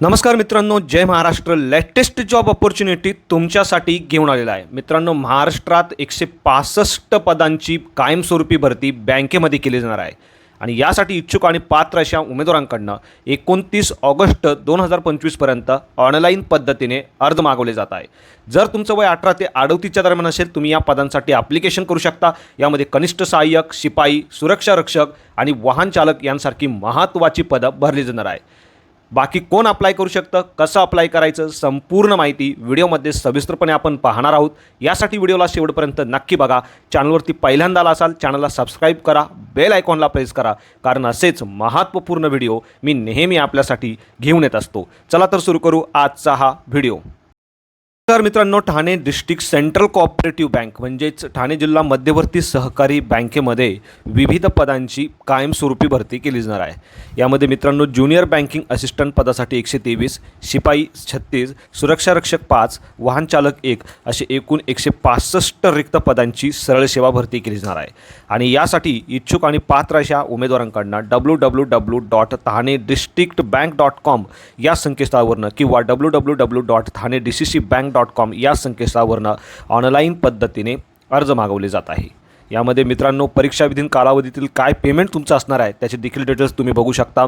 नमस्कार मित्रांनो जय महाराष्ट्र. लेटेस्ट जॉब ऑपॉर्च्युनिटी तुमच्यासाठी घेऊन आलेला आहे. मित्रांनो महाराष्ट्रात एकशे पासष्ट पदांची कायमस्वरूपी भरती बँकेमध्ये केली जाणार आहे. आणि यासाठी इच्छुक आणि पात्र अशा उमेदवारांकडनं एकोणतीस ऑगस्ट दोन हजार पंचवीसपर्यंत ऑनलाईन पद्धतीने अर्ज मागवले जात आहे. जर तुमचं वय अठरा ते अडतीसच्या दरम्यान असेल तुम्ही या पदांसाठी ॲप्लिकेशन करू शकता. यामध्ये कनिष्ठ सहाय्यक शिपाई सुरक्षा रक्षक आणि वाहन चालक यांसारखी महत्त्वाची पदं भरली जाणार आहे. बाकी कोण अप्लाय करू शकतं कसं अप्लाय करायचं संपूर्ण माहिती व्हिडिओमध्ये सविस्तरपणे आपण पाहणार आहोत. यासाठी व्हिडिओला शेवटपर्यंत नक्की बघा. चॅनलवरती पहिल्यांदा आला असाल चॅनलला सबस्क्राईब करा बेल आयकॉनला प्रेस करा कारण असेच महत्त्वपूर्ण व्हिडिओ मी नेहमी आपल्यासाठी घेऊन येत असतो. चला तर सुरू करू आजचा हा व्हिडिओ. तर मित्रांनो Thane district central cooperative bank म्हणजेच ठाणे जिल्हा मध्यवर्ती सहकारी बँकेमध्ये विविध पदांची कायमस्वरूपी भरती केली जाणार आहे. यामध्ये मित्रांनो ज्युनियर बँकिंग असिस्टंट पदासाठी एकशे तेवीस शिपाई छत्तीस सुरक्षारक्षक पाच वाहनचालक एक असे एकूण एकशे पासष्ट रिक्त पदांची सरळ सेवा भरती केली जाणार आहे. आणि यासाठी इच्छुक आणि पात्र अशा उमेदवारांकडनं W W W dot Thane district bank dot com या संकेतस्थळावरनं किंवा W W W dot Thane D C C bank dot com या संकेतस्थळावरनं ऑनलाईन पद्धतीने अर्ज मागवले जात आहे. यामध्ये मित्रांनो परीक्षाविधीन कालावधीतील काय पेमेंट तुमचं असणार आहे त्याचे देखील डिटेल्स तुम्ही बघू शकता.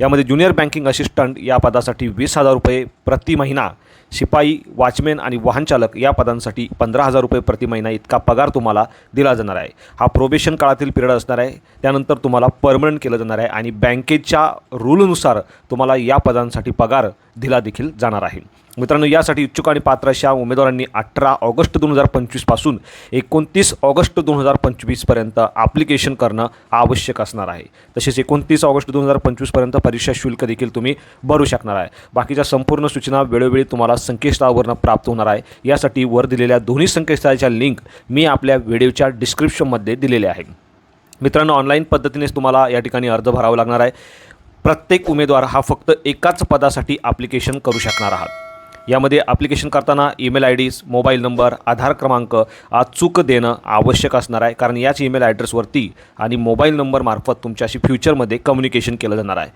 यामध्ये ज्युनियर बँकिंग असिस्टंट या पदासाठी वीस हजार रुपये प्रति महिना शिपाई वॉचमॅन आणि वाहनचालक या पदांसाठी पंधरा हजार रुपये प्रति महिना इतका पगार तुम्हाला दिला जाणार आहे. हा प्रोबेशन काळातील पिरियड असणार आहे त्यानंतर तुम्हाला परमनंट केलं जाणार आहे आणि बँकेच्या रूलनुसार तुम्हाला या पदांसाठी पगार दिला देखील जाणार आहे. मित्रांनो यासाठी इच्छुक आणि पात्र अशा उमेदवारांनी अठरा ऑगस्ट दोन हजार पंचवीसपासून एकोणतीस ऑगस्ट दोन हजार पंचवीसपर्यंत ॲप्लिकेशन करणं आवश्यक असणार आहे. तसेच एकोणतीस ऑगस्ट दोन हजार पंचवीसपर्यंत परीक्षा शुल्क देखील तुम्ही भरू शकणार आहे. बाकीच्या संपूर्ण सूचना वेळोवेळी तुम्हाला संकेतस्थळावरनं प्राप्त होणार आहे. यासाठी वर दिलेल्या दोन्ही संकेतस्थळाच्या लिंक मी आपल्या व्हिडिओच्या डिस्क्रिप्शनमध्ये दिलेल्या आहे मित्रांनो ऑनलाईन पद्धतीनेच तुम्हाला या ठिकाणी अर्ज भरावा लागणार आहे. प्रत्येक उमेदवार हा फक्त एकाच पदासाठी ॲप्लिकेशन करू शकणार आहात. यामध्ये ॲप्लिकेशन करताना email IDs mobile number Aadhaar क्रमांक अचूक देणं आवश्यक असणार आहे. कारण याच ईमेल ॲड्रेसवरती आणि मोबाईल नंबरमार्फत तुमच्याशी फ्युचरमध्ये कम्युनिकेशन केलं जाणार आहे.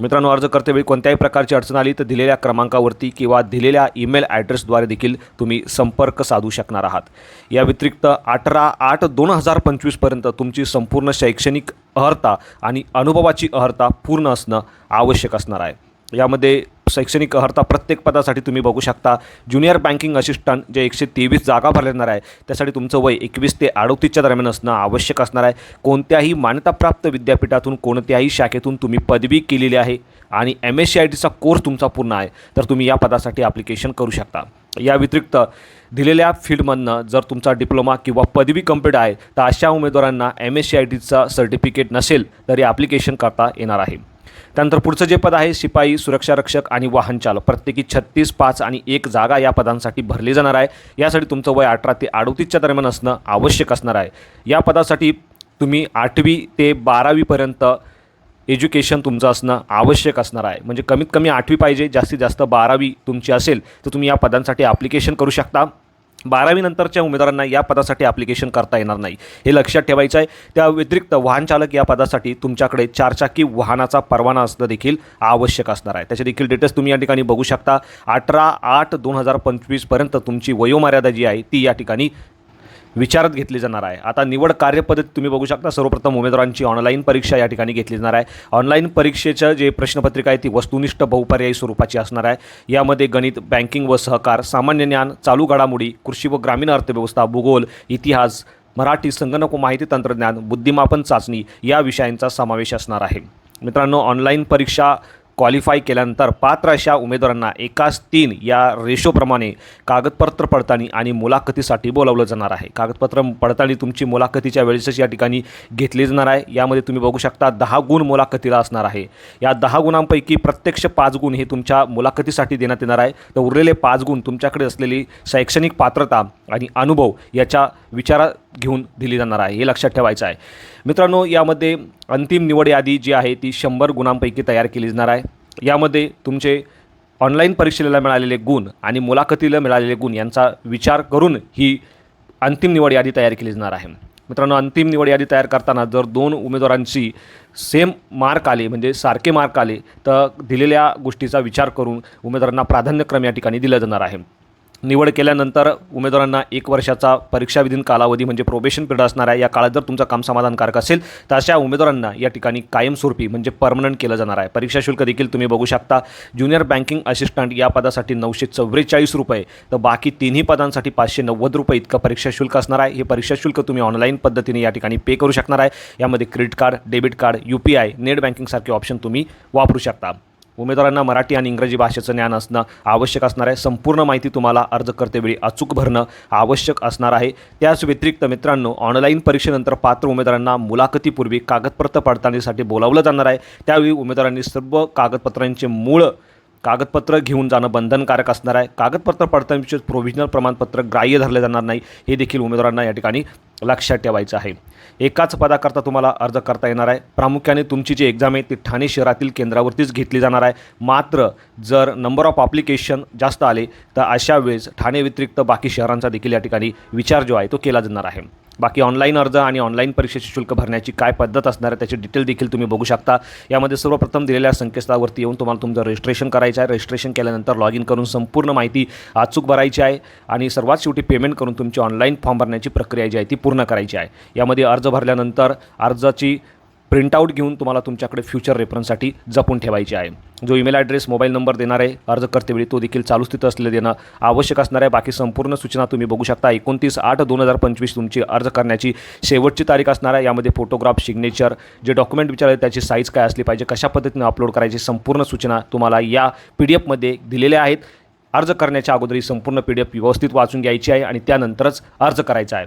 मित्रांनो अर्ज करतेवेळी कोणत्याही प्रकारची अडचण आली तर दिलेल्या क्रमांकावरती किंवा दिलेल्या ईमेल ॲड्रेसद्वारे देखील तुम्ही संपर्क साधू शकणार आहात. या व्यतिरिक्त अठरा आठ दोन हजार पंचवीसपर्यंत तुमची संपूर्ण शैक्षणिक अर्हता आणि अनुभवाची अर्हता पूर्ण असणं आवश्यक असणार आहे. यामध्ये शैक्षणिक अर्हता प्रत्येक पदासाठी तुम्ही बघू शकता. ज्युनियर बँकिंग असिस्टंट जे एकशे तेवीस जागा भरलेणार आहे त्यासाठी तुमचं वय एकवीस ते अडतीसच्या दरम्यान असणं आवश्यक असणार आहे. कोणत्याही मान्यताप्राप्त विद्यापीठातून कोणत्याही शाखेतून तुम्ही पदवी केलेली आहे आणि एम एस सी आय टीचा कोर्स तुमचा पूर्ण आहे तर तुम्ही या पदासाठी ॲप्लिकेशन करू शकता. या व्यतिरिक्त दिलेल्या फील्डमधनं जर तुमचा डिप्लोमा किंवा पदवी कंप्लीट आहे तर अशा उमेदवारांना एम एस सी आय टीचा सर्टिफिकेट नसेल तरी ॲप्लिकेशन करता येणार आहे. त्यानंतर पुढचं जे पद आहे शिपाई सुरक्षा रक्षक आणि वाहन चालक. प्रत्येकी छत्तीस पाच आणि एक जागा या पदांसाठी भरली जाणार आहे. यासाठी तुमचं वय अठरा ते अडतीसच्या दरम्यान असणं आवश्यक असणार आहे. या पदासाठी तुम्ही आठवी ते बारावीपर्यंत एज्युकेशन तुमचं असणं आवश्यक असणार आहे. म्हणजे कमीत कमी आठवी पाहिजे. जास्तीत जास्त बारावी तुमची असेल तर तुम्ही या पदांसाठी ॲप्लिकेशन करू शकता. बारावीनंतरच्या उमेदवारांना या पदासाठी ॲप्लिकेशन करता येणार नाही. हे लक्षात ठेवायचं आहे त्या व्यतिरिक्त वाहनचालक या पदासाठी तुमच्याकडे चारचाकी वाहनाचा परवाना असणं देखील आवश्यक असणार आहे. त्याचे देखील डिटेल्स तुम्ही या ठिकाणी बघू शकता. अठरा आठ दोन हजार पंचवीसपर्यंत तुमची वयोमर्यादा जी आहे ती या ठिकाणी विचारात घेतली जाणार आहे. आता निवड कार्यपद्धती तुम्ही बघू शकता. सर्वप्रथम उमेदवारांची ऑनलाईन परीक्षा या ठिकाणी घेतली जाणार आहे. ऑनलाईन परीक्षेचं जे प्रश्नपत्रिका आहे ती वस्तुनिष्ठ बहुपर्यायी स्वरूपाची असणार आहे. यामध्ये गणित बँकिंग व सहकार सामान्य ज्ञान चालू घडामोडी कृषी व ग्रामीण अर्थव्यवस्था भूगोल इतिहास मराठी संगणक व माहिती तंत्रज्ञान बुद्धिमापन चाचणी या विषयांचा समावेश असणार आहे. मित्रांनो ऑनलाईन परीक्षा क्वालिफाय केल्यानंतर पात्र अशा उमेदवारांना एकाच तीन या रेशोप्रमाणे कागदपत्र पडताळणी आणि मुलाखतीसाठी बोलावलं जाणार आहे. कागदपत्र पडताळणी तुमची मुलाखतीच्या वेळेसच या ठिकाणी घेतली जाणार आहे. यामध्ये तुम्ही बघू शकता दहा गुण मुलाखतीला असणार आहे. या दहा गुणांपैकी प्रत्यक्ष पाच गुण हे तुमच्या मुलाखतीसाठी देण्यात येणार आहे. तर उरलेले पाच गुण तुमच्याकडे असलेली शैक्षणिक पात्रता आणि अनुभव याच्या विचारा घेऊन दिली जाणार आहे हे लक्षात ठेवायचं आहे. मित्रांनो यामध्ये अंतिम निवड यादी जी आहे ती शंभर गुणांपैकी तयार केली जाणार आहे. यामध्ये तुमचे ऑनलाईन परीक्षेला मिळालेले गुण आणि मुलाखतीला मिळालेले गुण यांचा विचार करून ही अंतिम निवड यादी तयार केली जाणार आहे. मित्रांनो अंतिम निवड यादी तयार करताना जर दोन उमेदवारांची सेम मार्क आले म्हणजे सारखे मार्क आले तर दिलेल्या गोष्टीचा विचार करून उमेदवारांना प्राधान्यक्रम या ठिकाणी दिलं जाणार आहे. निवड केल्यानंतर उमेदवारांना एक वर्षाचा परीक्षाविधीन कालावधी म्हणजे प्रोबेशन पिरियड असणार आहे. या काळात जर तुमचं काम समाधानकारक असेल तर अशा उमेदवारांना या ठिकाणी कायमस्वरूपी म्हणजे परमनंट केलं जाणार आहे. परीक्षा शुल्क देखील तुम्ही बघू शकता. ज्युनियर बँकिंग असिस्टंट या पदासाठी नऊशे चव्वेचाळीस रुपये तर बाकी तिन्ही पदांसाठी पाचशे नव्वद रुपये इतकं परीक्षा शुल्क असणार आहे. हे परीक्षा शुल्क तुम्ही ऑनलाईन पद्धतीने या ठिकाणी पे करू शकणार आहे. यामध्ये credit card debit card U P I net बँकिंगसारखे option तुम्ही वापरू शकता. उमेदवारांना मराठी आणि इंग्रजी भाषेचं ज्ञान असणं आवश्यक असणार आहे. संपूर्ण माहिती तुम्हाला अर्ज करतेवेळी अचूक भरणं आवश्यक असणार आहे. त्याच व्यतिरिक्त मित्रांनो ऑनलाईन परीक्षेनंतर पात्र उमेदवारांना मुलाखतीपूर्वी कागदपत्र पडताळणीसाठी बोलावलं जाणार आहे. त्यावेळी उमेदवारांनी सर्व कागदपत्रांचे मूळ कागदपत्र घेऊन जाणं बंधनकारक असणार आहे. कागदपत्र पडताळणीचे प्रोव्हिजनल प्रमाणपत्र ग्राह्य धरले जाणार नाही. हे देखील उमेदवारांना या ठिकाणी लक्षात ठेवायचं आहे. एकाच पदाकरता तुम्हाला अर्ज करता येणार आहे. प्रामुख्याने तुमची जी एक्झाम आहे ती ठाणे शहरातील केंद्रावरतीच घेतली जाणार आहे. मात्र जर नंबर ऑफ अप्लिकेशन जास्त आले तर अशा वेळेस ठाणे व्यतिरिक्त बाकी शहरांचा देखील या ठिकाणी विचार जो आहे तो केला जाणार आहे. बाकी ऑनलाईन अर्ज आणि ऑनलाईन परीक्षेचे शुल्क भरण्याची काय पद्धत असणार आहे त्याची डिटेल देखील तुम्ही बघू शकता. यामध्ये सर्वप्रथम दिलेल्या संकेतस्थळावरती येऊन तुम्हाला तुमचं रजिस्ट्रेशन करायचं आहे. रजिस्ट्रेशन केल्यानंतर लॉग इन करून संपूर्ण माहिती अचूक भरायची आहे आणि सर्वात शेवटी पेमेंट करून तुमची ऑनलाईन फॉर्म भरण्याची प्रक्रिया जी आहे ती पूर्ण करायची आहे. यामध्ये अर्ज भरल्यानंतर अर्जाची प्रिंटआउट घेऊन तुम्हाला तुमच्याकडे फ्युचर रेफरन्ससाठी जपून ठेवायची आहे. जो ईमेल ॲड्रेस मोबाईल नंबर देणार आहे अर्ज करतेवेळी तो देखील चालू स्थित असलेलं देणं आवश्यक असणार आहे. बाकी संपूर्ण सूचना तुम्ही बघू शकता. एकोणतीस आठ दोन हजार पंचवीस तुमची अर्ज करण्याची शेवटची तारीख असणार आहे. यामध्ये फोटोग्राफ सिग्नेचर जे डॉक्युमेंट विचारले त्याची साईज काय असली पाहिजे कशा पद्धतीने अपलोड करायची संपूर्ण सूचना तुम्हाला या पी डी एफमध्ये दिलेल्या आहेत. अर्ज करण्याच्या अगोदर ही संपूर्ण पी डी एफ व्यवस्थित वाचून घ्यायची आहे आणि त्यानंतरच अर्ज करायचा आहे.